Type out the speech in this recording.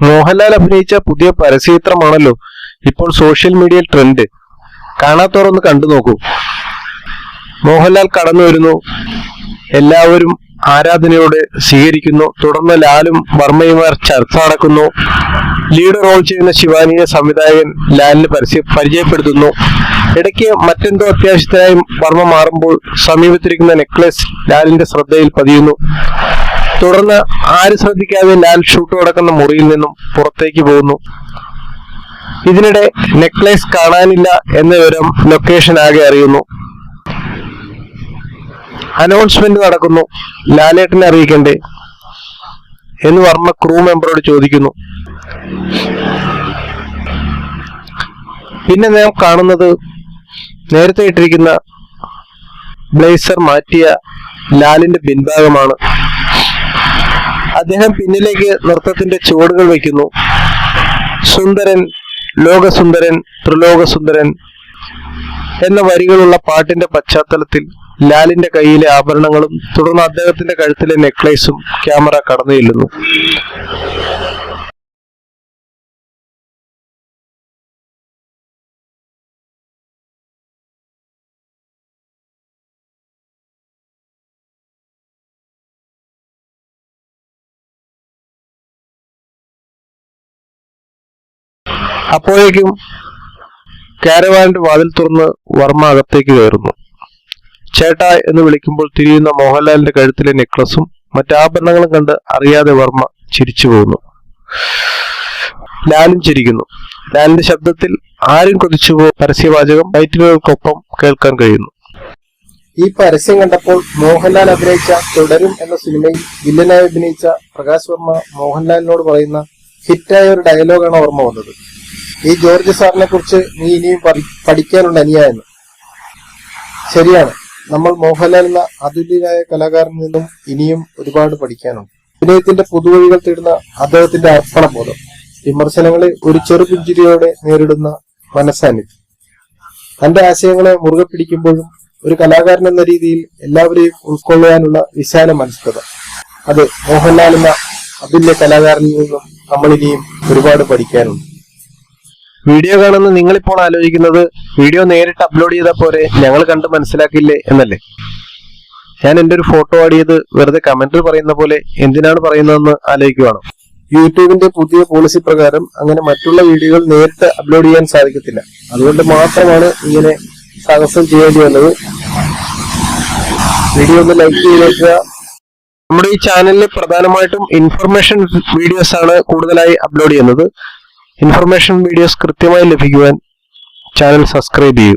മോഹൻലാൽ അഭിനയിച്ച പുതിയ പരസ്യചിത്രമാണല്ലോ ഇപ്പോൾ സോഷ്യൽ മീഡിയയിൽ ട്രെൻഡ് കാണാത്തവർ ഒന്ന് കണ്ടു നോക്കൂ. മോഹൻലാൽ കടന്നു വരുന്നു. എല്ലാവരും ആരാധനയോട് സ്വീകരിക്കുന്നു. തുടർന്ന് ലാലും വർമ്മയുമാർ ചർച്ച നടക്കുന്നു. ലീഡ് റോൾ ചെയ്യുന്ന ശിവാനിയെ സംവിധായകൻ ലാലിന് പരസ്യ പരിചയപ്പെടുത്തുന്നു. ഇടയ്ക്ക് മറ്റെന്തോ അത്യാവശ്യത്തിനായി വർമ്മ മാറുമ്പോൾ സമീപത്തിരിക്കുന്ന നെക്ലസ് ലാലിന്റെ ശ്രദ്ധയിൽ പതിയുന്നു. തുടർന്ന് ആരും ശ്രദ്ധിക്കാതെ ലാൽ ഷൂട്ട് കിടക്കുന്ന മുറിയിൽ നിന്നും പുറത്തേക്ക് പോകുന്നു. ഇതിനിടെ നെക്ലേസ് കാണാനില്ല എന്ന വിവരം ലൊക്കേഷൻ ആകെ അറിയുന്നു. അനൗൺസ്മെന്റ് നടക്കുന്നു. ലാലേട്ടനെ അറിയിക്കണ്ടേ എന്ന് വർമ്മ ക്രൂ മെമ്പറോട് ചോദിക്കുന്നു. പിന്നെ നാം കാണുന്നത് നേരത്തെ ഇട്ടിരിക്കുന്ന ബ്ലേസർ മാറ്റിയ ലാലിന്റെ പിൻഭാഗമാണ്. അദ്ദേഹം പിന്നിലേക്ക് നൃത്തത്തിന്റെ ചുവടുകൾ വയ്ക്കുന്നു. സുന്ദരൻ ലോകസുന്ദരൻ ത്രിലോകസുന്ദരൻ എന്ന വരികളുള്ള പാട്ടിന്റെ പശ്ചാത്തലത്തിൽ ലാലിന്റെ കയ്യിലെ ആഭരണങ്ങളും തുടർന്ന് അദ്ദേഹത്തിന്റെ കഴുത്തിലെ നെക്ലേസും ക്യാമറ കടന്നു ചെല്ലുന്നു. അപ്പോഴേക്കും കാരവാനിന്റെ വാതിൽ തുറന്ന് വർമ്മ അകത്തേക്ക് കയറുന്നു. ചേട്ടാ എന്ന് വിളിക്കുമ്പോൾ തിരിയുന്ന മോഹൻലാലിന്റെ കഴുത്തിലെ നെക്ലസും മറ്റാഭരണങ്ങളും കണ്ട് അറിയാതെ വർമ്മ ചിരിച്ചു പോകുന്നു. ലാലും ചിരിക്കുന്നു. ലാലിന്റെ ശബ്ദത്തിൽ ആരും കൊതിച്ചു പോ പരസ്യവാചകം ടൈറ്റിലുകൾക്കൊപ്പം കേൾക്കാൻ കഴിയുന്നു. ഈ പരസ്യം കണ്ടപ്പോൾ മോഹൻലാൽ അഭിനയിച്ച തുടരും എന്ന സിനിമയിൽ വില്ലനായി അഭിനയിച്ച പ്രകാശ് വർമ്മ മോഹൻലാലിനോട് പറയുന്ന ഹിറ്റായ ഒരു ഡയലോഗാണ് ഓർമ്മ വന്നത്. ഈ ജോർജ് സാറിനെ കുറിച്ച് നീ ഇനിയും പഠി- പഠിക്കാനുണ്ട് അനിയ എന്ന് ശരിയാണ്. നമ്മൾ മോഹൻലാൽ എന്ന അതുല്യനായ കലാകാരനിൽ നിന്നും ഇനിയും ഒരുപാട് പഠിക്കാനുണ്ട്. അഭിനയത്തിന്റെ പുതുവഴികൾ തേടുന്ന അദ്ദേഹത്തിന്റെ അർപ്പണബോധം വിമർശനങ്ങളെ ഒരു ചെറുപുഞ്ചിരിയോടെ നേരിടുന്ന മനസ്സാന്നിധ്യം. തന്റെ ആശയങ്ങളെ മുറുകെ പിടിക്കുമ്പോഴും ഒരു കലാകാരൻ എന്ന രീതിയിൽ എല്ലാവരെയും ഉൾക്കൊള്ളുവാനുള്ള വിശാല മനസ്കത. അത് മോഹൻലാൽ എന്ന അതുല്യ കലാകാരനിൽ നിന്നും നമ്മൾ ഇനിയും ഒരുപാട് പഠിക്കാനുണ്ട്. വീഡിയോ കാണുന്ന നിങ്ങളിപ്പോൾ ആലോചിക്കുന്നത് വീഡിയോ നേരിട്ട് അപ്ലോഡ് ചെയ്താൽ പോരെ ഞങ്ങൾ കണ്ട് മനസ്സിലാക്കില്ലേ എന്നല്ലേ? ഞാൻ എന്റെ ഒരു ഫോട്ടോ ആഡ് ചെയ്ത് വെറുതെ കമന്റിൽ പറയുന്ന പോലെ എന്തിനാണ് പറയുന്നതെന്ന് ആലോചിക്കുവാണോ യൂട്യൂബിന്റെ പുതിയ പോളിസി പ്രകാരം അങ്ങനെ മറ്റുള്ള വീഡിയോകൾ നേരിട്ട് അപ്ലോഡ് ചെയ്യാൻ സാധിക്കത്തില്ല. അതുകൊണ്ട് മാത്രമാണ് ഇങ്ങനെ സാഹസം ചെയ്യേണ്ടി വന്നത്. വീഡിയോ ഒന്ന് ലൈക്ക് ചെയ്തേക്കുക നമ്മുടെ ഈ ചാനലിൽ പ്രധാനമായിട്ടും ഇൻഫർമേഷൻ വീഡിയോസ് ആണ് കൂടുതലായി അപ്ലോഡ് ചെയ്യുന്നത്. ഇൻഫർമേഷൻ വീഡിയോസ് കൃത്യമായി ലഭിക്കുവാൻ ചാനൽ സബ്സ്ക്രൈബ് ചെയ്യൂ.